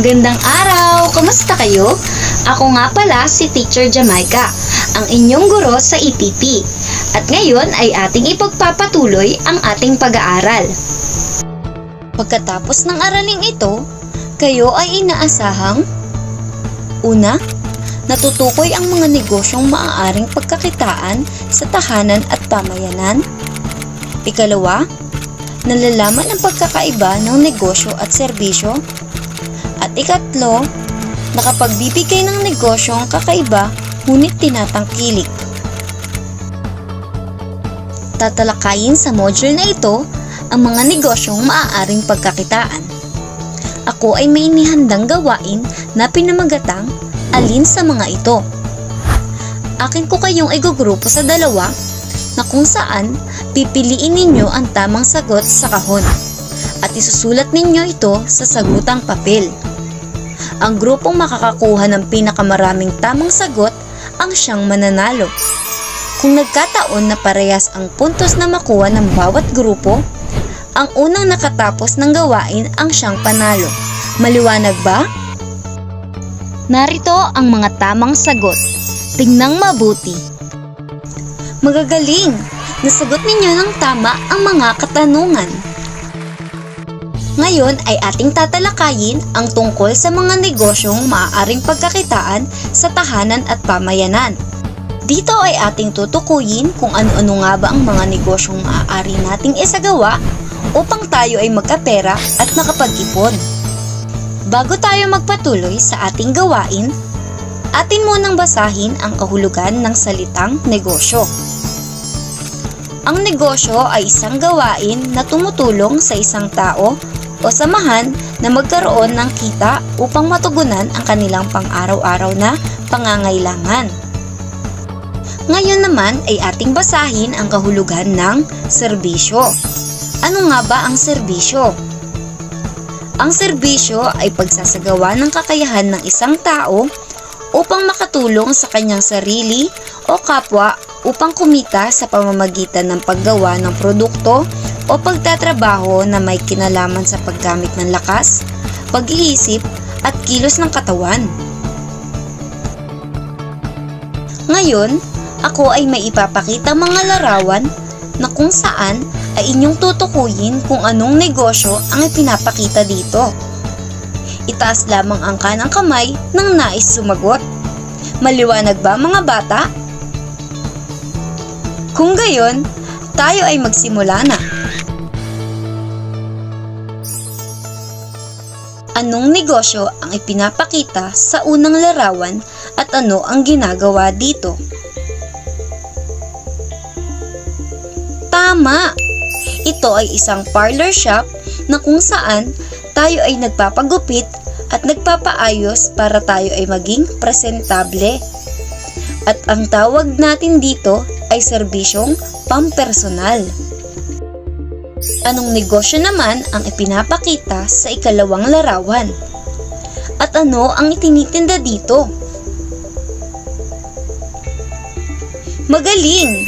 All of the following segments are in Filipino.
Magandang araw! Kumusta kayo? Ako nga pala si Teacher Jamaica, ang inyong guro sa EPP. At ngayon ay ating ipagpapatuloy ang ating pag-aaral. Pagkatapos ng araling ito, kayo ay inaasahang Una, natutukoy ang mga negosyong maaaring pagkakitaan sa tahanan at pamayanan. Ikalawa, nalalaman ang pagkakaiba ng negosyo at serbisyo. At ikatlo, nakapagbibigay ng negosyong kakaiba ngunit tinatangkilik. Tatalakayin sa module na ito ang mga negosyong maaaring pagkakitaan. Ako ay may inihandang gawain na pinamagatang alin sa mga ito. Akin ko kayong igugrupo sa dalawa na kung saan pipiliin ninyo ang tamang sagot sa kahon at isusulat ninyo ito sa sagutang papel. Ang grupong makakakuha ng pinakamaraming tamang sagot ang siyang mananalo. Kung nagkataon na parehas ang puntos na makuha ng bawat grupo, ang unang nakatapos ng gawain ang siyang panalo. Maliwanag ba? Narito ang mga tamang sagot. Tingnang mabuti. Magagaling! Nasagot ninyo ng tama ang mga katanungan. Ngayon ay ating tatalakayin ang tungkol sa mga negosyong maaaring pagkakitaan sa tahanan at pamayanan. Dito ay ating tutukuyin kung ano-ano nga ba ang mga negosyong maaari nating isagawa upang tayo ay magkapera at makapag-ipon. Bago tayo magpatuloy sa ating gawain, atin munang basahin ang kahulugan ng salitang negosyo. Ang negosyo ay isang gawain na tumutulong sa isang tao o samahan na magkaroon ng kita upang matugunan ang kanilang pang-araw-araw na pangangailangan. Ngayon naman ay ating basahin ang kahulugan ng serbisyo. Ano nga ba ang serbisyo? Ang serbisyo ay pagsasagawa ng kakayahan ng isang tao upang makatulong sa kanyang sarili o kapwa upang kumita sa pamamagitan ng paggawa ng produkto o pagtatrabaho na may kinalaman sa paggamit ng lakas, pag-iisip at kilos ng katawan. Ngayon, ako ay may ipapakita mga larawan na kung saan ay inyong tutukuyin kung anong negosyo ang ipinapakita dito. Itaas lamang ang kanang kamay nang nais sumagot. Maliwanag ba mga bata? Kung gayon, tayo ay magsimula na. Anong negosyo ang ipinapakita sa unang larawan at ano ang ginagawa dito? Tama! Ito ay isang parlor shop na kung saan tayo ay nagpapagupit at nagpapaayos para tayo ay maging presentable. At ang tawag natin dito ay serbisyong pampersonal. Anong negosyo naman ang ipinapakita sa ikalawang larawan? At ano ang itinitinda dito? Magaling!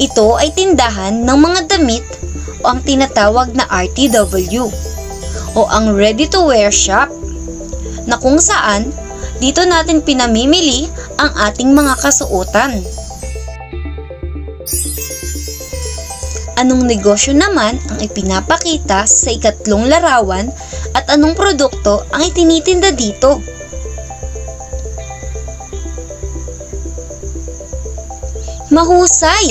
Ito ay tindahan ng mga damit o ang tinatawag na RTW o ang ready-to-wear shop na kung saan dito natin pinamimili ang ating mga kasuotan. Anong negosyo naman ang ipinapakita sa ikatlong larawan at anong produkto ang itinitinda dito? Mahusay!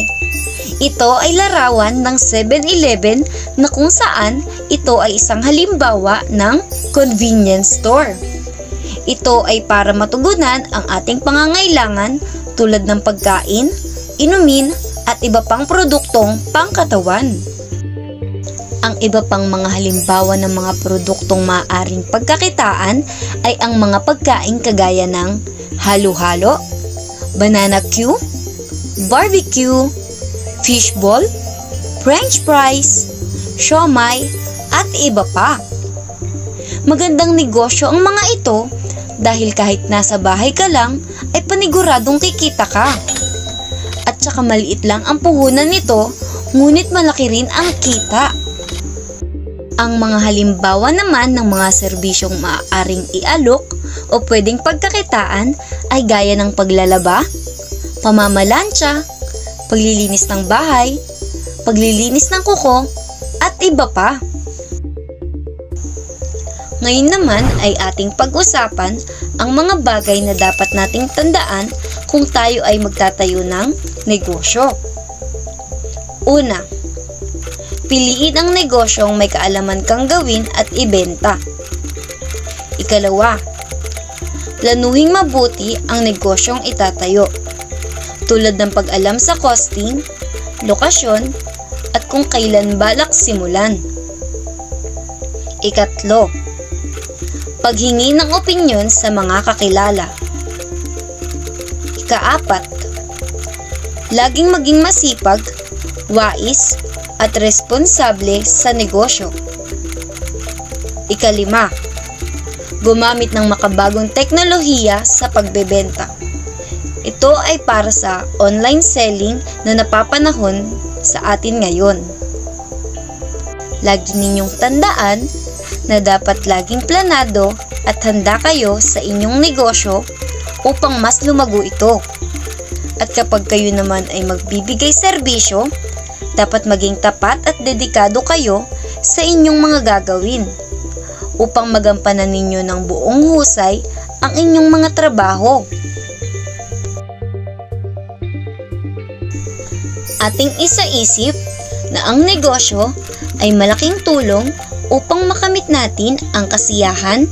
Ito ay larawan ng 7-Eleven na kung saan ito ay isang halimbawa ng convenience store. Ito ay para matugunan ang ating pangangailangan tulad ng pagkain, inumin at iba pang produktong pangkatawan. Ang iba pang mga halimbawa ng mga produktong maaaring pagkakitaan ay ang mga pagkain kagaya ng halo-halo, banana Q, barbecue, fishball, french fries, siomay, at iba pa. Magandang negosyo ang mga ito dahil kahit nasa bahay ka lang ay paniguradong kikita ka. At saka maliit lang ang puhunan nito, ngunit malaki rin ang kita. Ang mga halimbawa naman ng mga serbisyong maaaring ialok o pwedeng pagkakitaan ay gaya ng paglalaba, pamamalansya, paglilinis ng bahay, paglilinis ng kuko, at iba pa. Ngayon naman ay ating pag-usapan ang mga bagay na dapat nating tandaan kung tayo ay magtatayo ng negosyo. Una, piliin ang negosyong may kaalaman kang gawin at ibenta. Ikalawa, planuhing mabuti ang negosyong itatayo. Tulad ng pag-alam sa costing, lokasyon, at kung kailan balak simulan. Ikatlo, paghingi ng opinyon sa mga kakilala. Ikaapat, laging maging masipag, wais, at responsable sa negosyo. Ikalima, gumamit ng makabagong teknolohiya sa pagbebenta. Ito ay para sa online selling na napapanahon sa atin ngayon. Lagi ninyong tandaan na dapat laging planado at handa kayo sa inyong negosyo upang mas lumago ito. At kapag kayo naman ay magbibigay serbisyo, dapat maging tapat at dedikado kayo sa inyong mga gagawin upang magampanan ninyo ng buong husay ang inyong mga trabaho. Ating isaisip na ang negosyo ay malaking tulong upang makamit natin ang kasiyahan,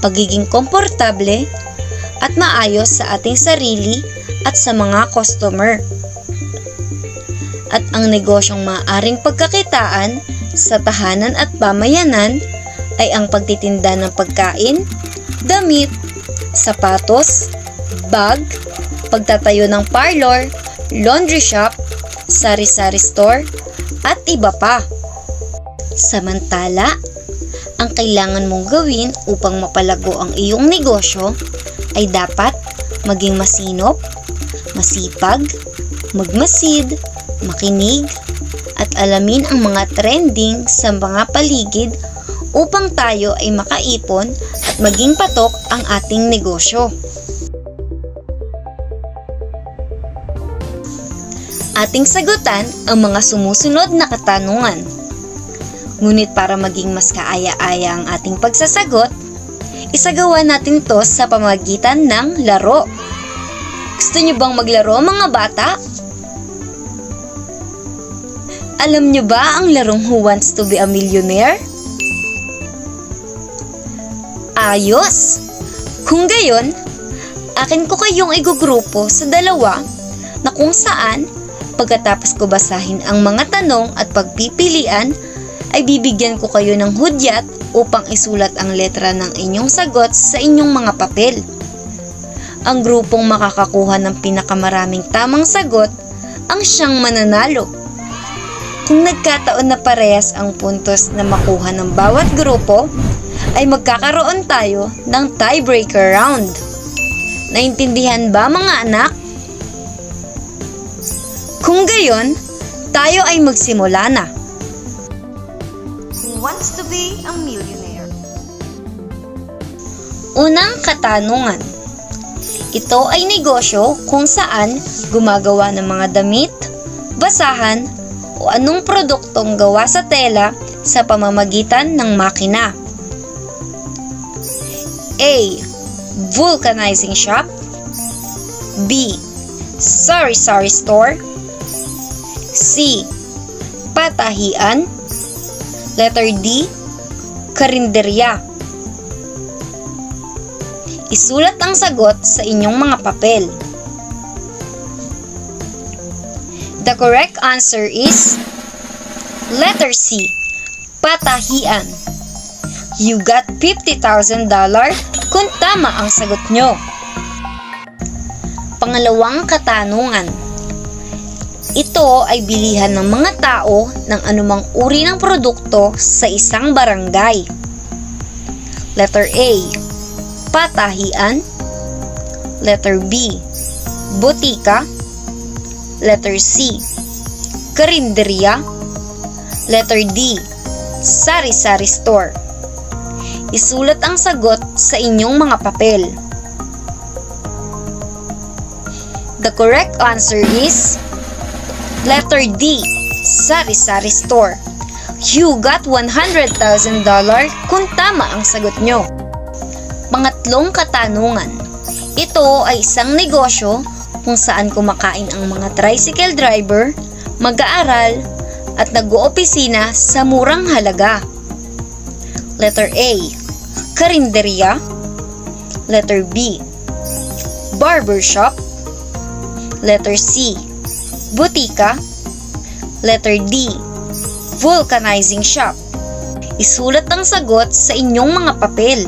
pagiging komportable, at maayos sa ating sarili at sa mga customer at ang negosyong maaaring pagkakitaan sa tahanan at pamayanan ay ang pagtitinda ng pagkain, damit, sapatos, bag, pagtatayo ng parlor, laundry shop, sari-sari store, at iba pa. Samantala, ang kailangan mong gawin upang mapalago ang iyong negosyo ay dapat maging masinop, masipag, magmasid, makinig, at alamin ang mga trending sa mga paligid upang tayo ay makaipon at maging patok ang ating negosyo. Ating sagutan ang mga sumusunod na katanungan. Ngunit para maging mas kaaya-aya ang ating pagsasagot, isagawa natin to sa pamagitan ng laro. Gusto niyo bang maglaro mga bata? Alam niyo ba ang larong Who Wants to be a Millionaire? Ayos! Kung gayon, akin ko kayong igugrupo sa dalawa na kung saan pagkatapos ko basahin ang mga tanong at pagpipilian ay bibigyan ko kayo ng hudyat upang isulat ang letra ng inyong sagot sa inyong mga papel. Ang grupong makakakuha ng pinakamaraming tamang sagot ang siyang mananalo. Kung nagkataon na parehas ang puntos na makuha ng bawat grupo, ay magkakaroon tayo ng tiebreaker round. Naintindihan ba mga anak? Kung gayon, tayo ay magsimula na. Who wants to be a millionaire? Unang katanungan. Ito ay negosyo kung saan gumagawa ng mga damit, basahan, o anong produktong gawa sa tela sa pamamagitan ng makina. A. Vulcanizing shop B. Sari-sari store C. Patahian Letter D. Karinderya Isulat ang sagot sa inyong mga papel. The correct answer is letter C. Patahian. You got $50,000 kung tama ang sagot nyo. Pangalawang katanungan. Ito ay bilihan ng mga tao ng anumang uri ng produkto sa isang barangay. Letter A. Patahian. Letter B. Botika. Letter C. Karinderya. Letter D. sari-sari store. Isulat ang sagot sa inyong mga papel. The correct answer is letter D, sari-sari store. You got $100,000 kung tama ang sagot nyo. Pangatlong katanungan. Ito ay isang negosyo kung saan kumakain ang mga tricycle driver, mag-aaral, at nag-oopisina sa murang halaga. Letter A. Karinderya Letter B. Barbershop Letter C. Butika Letter D. Vulcanizing shop. Isulat ang sagot sa inyong mga papel.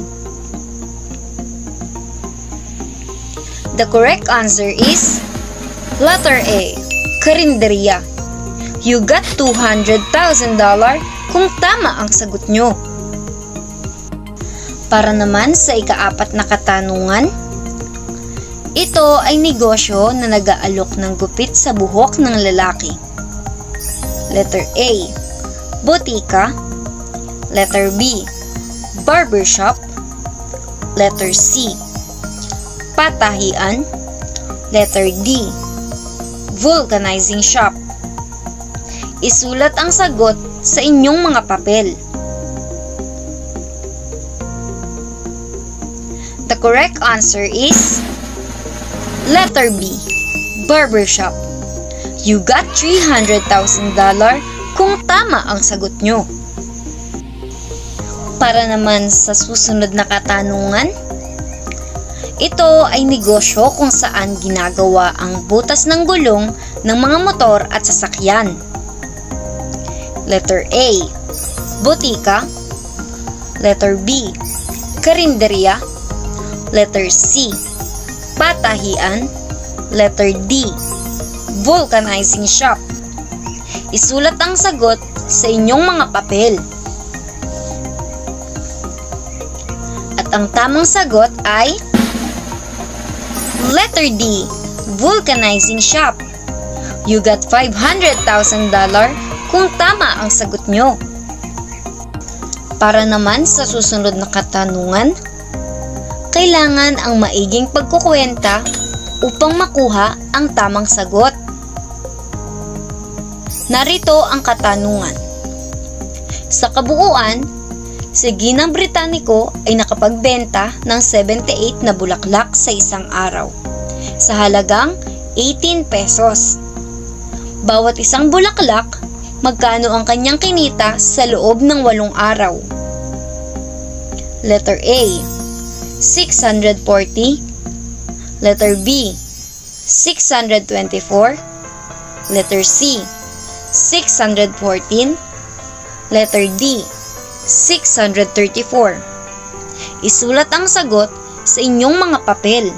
The correct answer is letter A. Karinderya. You got $200,000 kung tama ang sagot nyo. Para naman sa ikaapat na katanungan, ito ay negosyo na nag-aalok ng gupit sa buhok ng lalaki. Letter A. Botika Letter B. Barbershop Letter C. Patahian Letter D. Vulcanizing shop Isulat ang sagot sa inyong mga papel. The correct answer is letter B. Barbershop. You got $300,000 kung tama ang sagot nyo. Para naman sa susunod na katanungan, ito ay negosyo kung saan ginagawa ang butas ng gulong ng mga motor at sasakyan. Letter A. Butika Letter B. Karinderya Letter C. Patahian Letter D. Vulcanizing shop Isulat ang sagot sa inyong mga papel. At ang tamang sagot ay Letter D. Vulcanizing shop You got $500,000 kung tama ang sagot nyo. Para naman sa susunod na katanungan, kailangan ang maiging pagkukwenta upang makuha ang tamang sagot. Narito ang katanungan. Sa kabuuan, si Ginang Britannico ay nakapagbenta ng 78 na bulaklak sa isang araw sa halagang 18 pesos. Bawat isang bulaklak, magkano ang kanyang kinita sa loob ng walong araw? Letter A, 640. Letter B, 624. Letter C, 614. Letter D, 634. Isulat ang sagot sa inyong mga papel.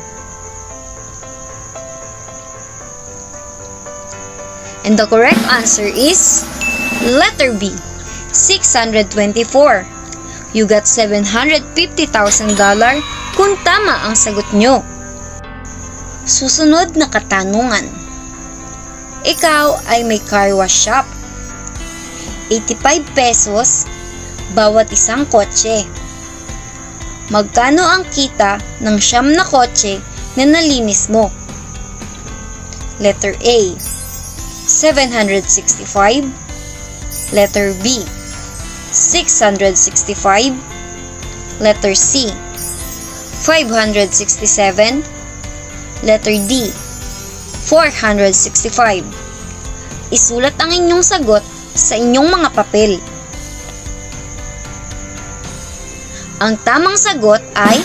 And the correct answer is letter B, 624. You got $750,000 kung tama ang sagot nyo. Susunod na katanungan. Ikaw ay may car wash shop. 85 pesos bawat isang kotse. Magkano ang kita ng siyam na kotse na nalinis mo? Letter A, 765. Letter B, 665. Letter C, 567. Letter D, 465. Isulat ang inyong sagot sa inyong mga papel. Ang tamang sagot ay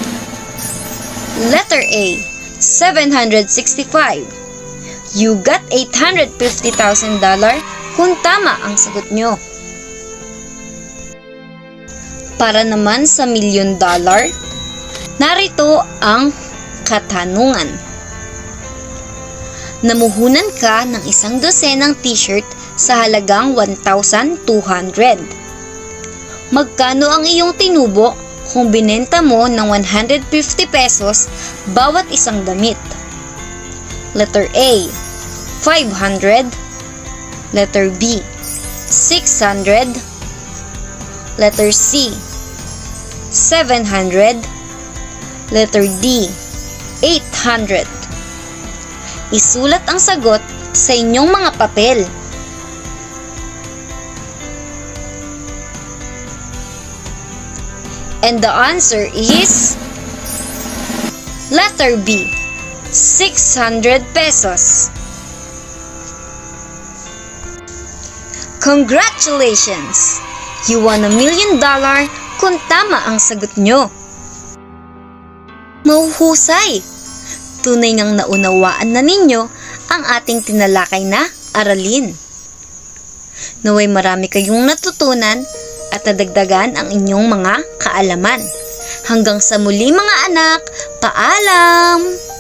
Letter A, 765. You got $850,000 kung tama ang sagot nyo. Para naman sa milyon dollar, narito ang katanungan. Namuhunan ka ng isang dosenang t-shirt sa halagang 1,200. Magkano ang iyong tinubo kung binenta mo ng 150 pesos bawat isang damit? Letter A, 500. Letter B, 600. Letter C, 700. Letter D, 800. Isulat ang sagot sa inyong mga papel. And the answer is letter B, 600 pesos. Congratulations! You won a million dollar kung tama ang sagot nyo. Mahuhusay! Tunay ngang naunawaan na ninyo ang ating tinalakay na aralin. Naway marami kayong natutunan at nadagdagan ang inyong mga kaalaman. Hanggang sa muli mga anak, paalam!